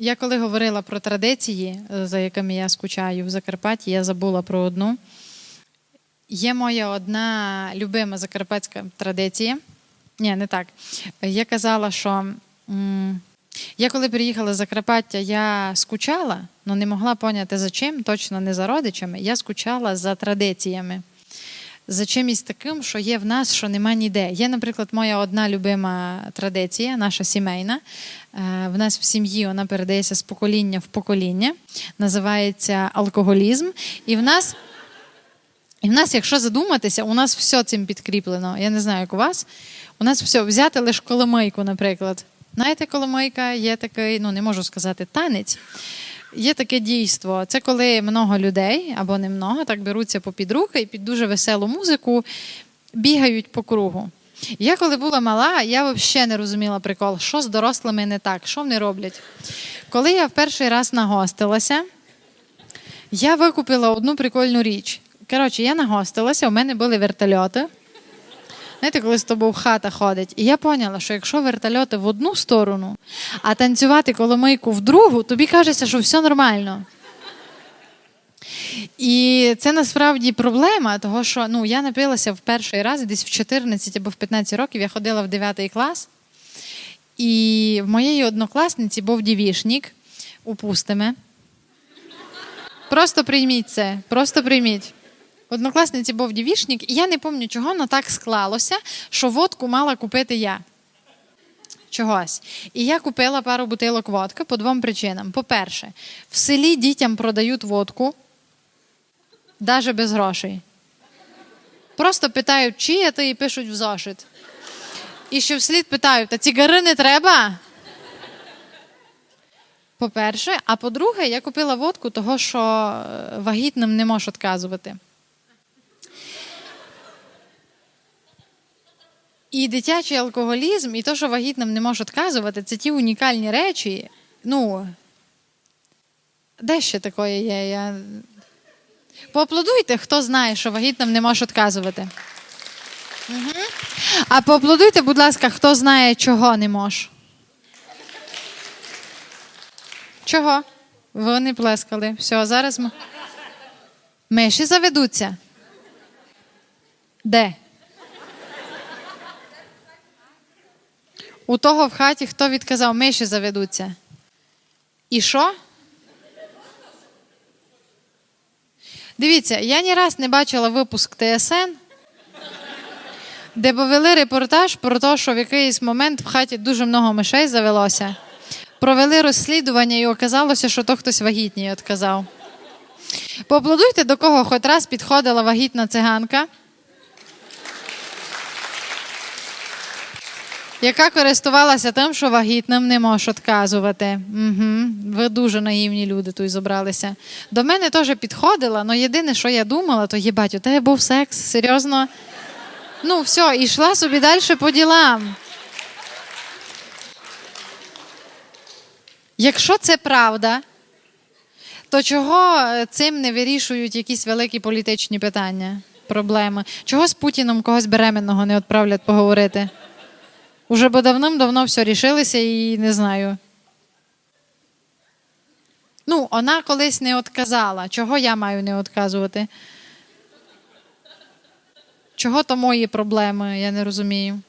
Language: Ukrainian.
Я коли говорила про традиції, е, за якими я скучаю в Закарпатті, я забула про одну. Є моя одна любима закарпатська традиція. Ні, не так. Я казала, що я коли приїхала з Закарпаття, я скучала, але не могла поняти за чим, точно не за родичами. Я скучала за традиціями. За чимось таким, що є в нас, що нема ніде. Є, наприклад, моя одна любима традиція, наша сімейна. Е, В нас в сім'ї вона передається з покоління в покоління, називається алкоголізм. І в нас, і в нас, якщо задуматися, у нас все цим підкріплено. Я не знаю, як у вас. У нас все взяти лише коломийку, наприклад. Знаєте, коломийка є такий, ну не можу сказати, танець. Є таке дійство. Це коли много людей або не много, так беруться попід руки і під дуже веселу музику бігають по кругу. Я коли була мала, я взагалі не розуміла прикол, що з дорослими не так, що вони роблять. Коли я в перший раз нагостилася, я викупила одну прикольну річ. Коротше, я нагостилася, у мене були вертольоти. Знаєте, коли з тобою хата ходить. І я поняла, що якщо вертольоти в одну сторону, а танцювати коломийку в другу, тобі кажеться, що все нормально. І це насправді проблема, того що ну, я напилася в перший раз, десь в 14 або в 15 років я ходила в 9 клас. І в моєї однокласниці був дівішник, упустиме. Просто прийміть це, просто прийміть. Однокласниці був дівішник, і я не пам'ятаю, чого, але так склалося, що водку мала купити я. Чогось. І я купила пару бутилок водки по двом причинам. По-перше, в селі дітям продають водку, навіть без грошей. Просто питають, чия ти і пишуть в зошит. І ще вслід питають, та цигари не треба? По-перше, а по-друге, я купила водку, того що е, вагітним не можеш відказувати. І дитячий алкоголізм, і те, що вагітним не можеш відказувати, це ті унікальні речі. Ну, де ще таке є? Я... Поаплодуйте, хто знає, що вагітним не може відказувати. Угу. А поаплодуйте, будь ласка, хто знає, чого не може. Чого? Вони плескали. Все, зараз ми. Миші заведуться. Де? У того в хаті, хто відказав, миші заведуться. І що? Дивіться, я ні раз не бачила випуск ТСН, де повели репортаж про те, що в якийсь момент в хаті дуже много мишей завелося. Провели розслідування і оказалося, що то хтось вагітній відказав. Поаплодуйте, до кого хоч раз підходила вагітна циганка. Яка користувалася тим, що вагітним не можеш відказувати. Угу. Ви дуже наївні люди тут зібралися. До мене теж підходила, але єдине, що я думала, то їбать, у тебе був секс, серйозно. Ну, все, і йшла собі далі по ділам. Якщо це правда, то чого цим не вирішують якісь великі політичні питання, проблеми? Чого з Путіном когось беременного не відправлять поговорити? Уже бо давним-давно все рішилися і не знаю. Ну, вона колись не одказала, Чого я маю не одказувати. Чого то мої проблеми, я не розумію.